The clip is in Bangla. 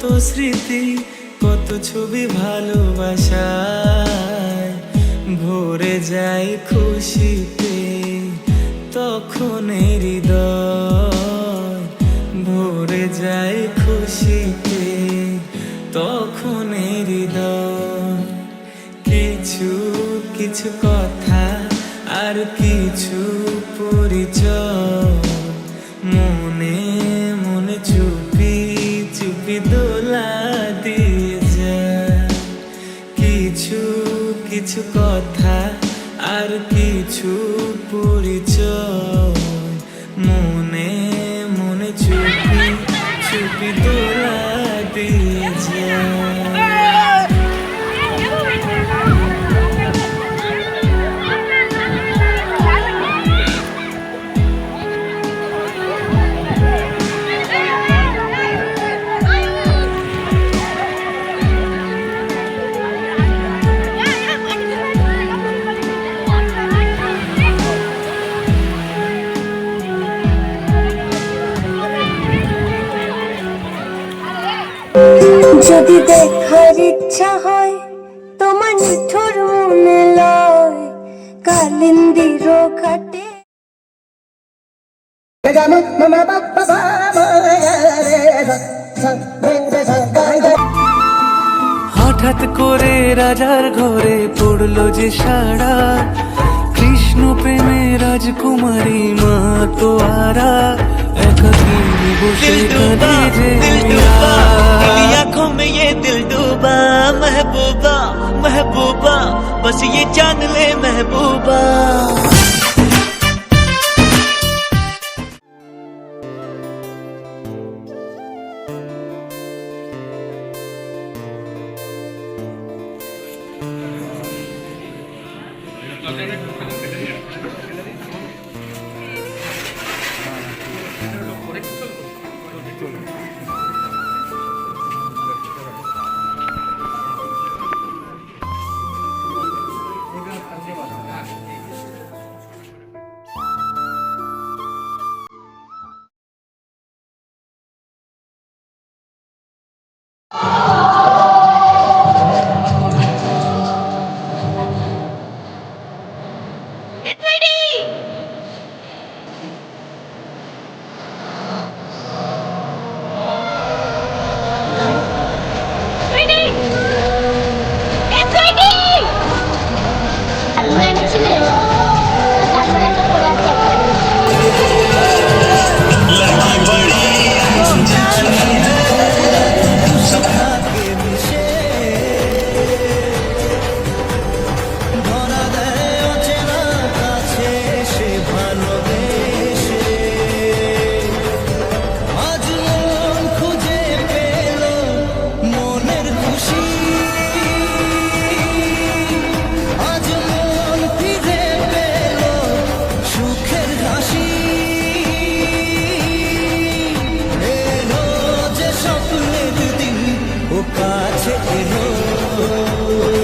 কত স্মৃতি, কত ছবি ভালোবাসায়। ভরে যায় খুশিতে, তখন হৃদয় ভরে যায় খুশিতে, তখন হৃদয়। কিছু কিছু কথা আর কিছু পরিচয় আর কিছু যদি দেখার ইচ্ছা হয় তোমার নিঠুর মনে লয় কালিন্দির ঘাটে হঠাৎ করে রাজার ঘরে পড়ল যে সারা কৃষ্ণ প্রেমে রাজকুমারী মা তো আরা একাকিনী বসে महबूबा महबूबा बस ये जान ले महबूबा Oh.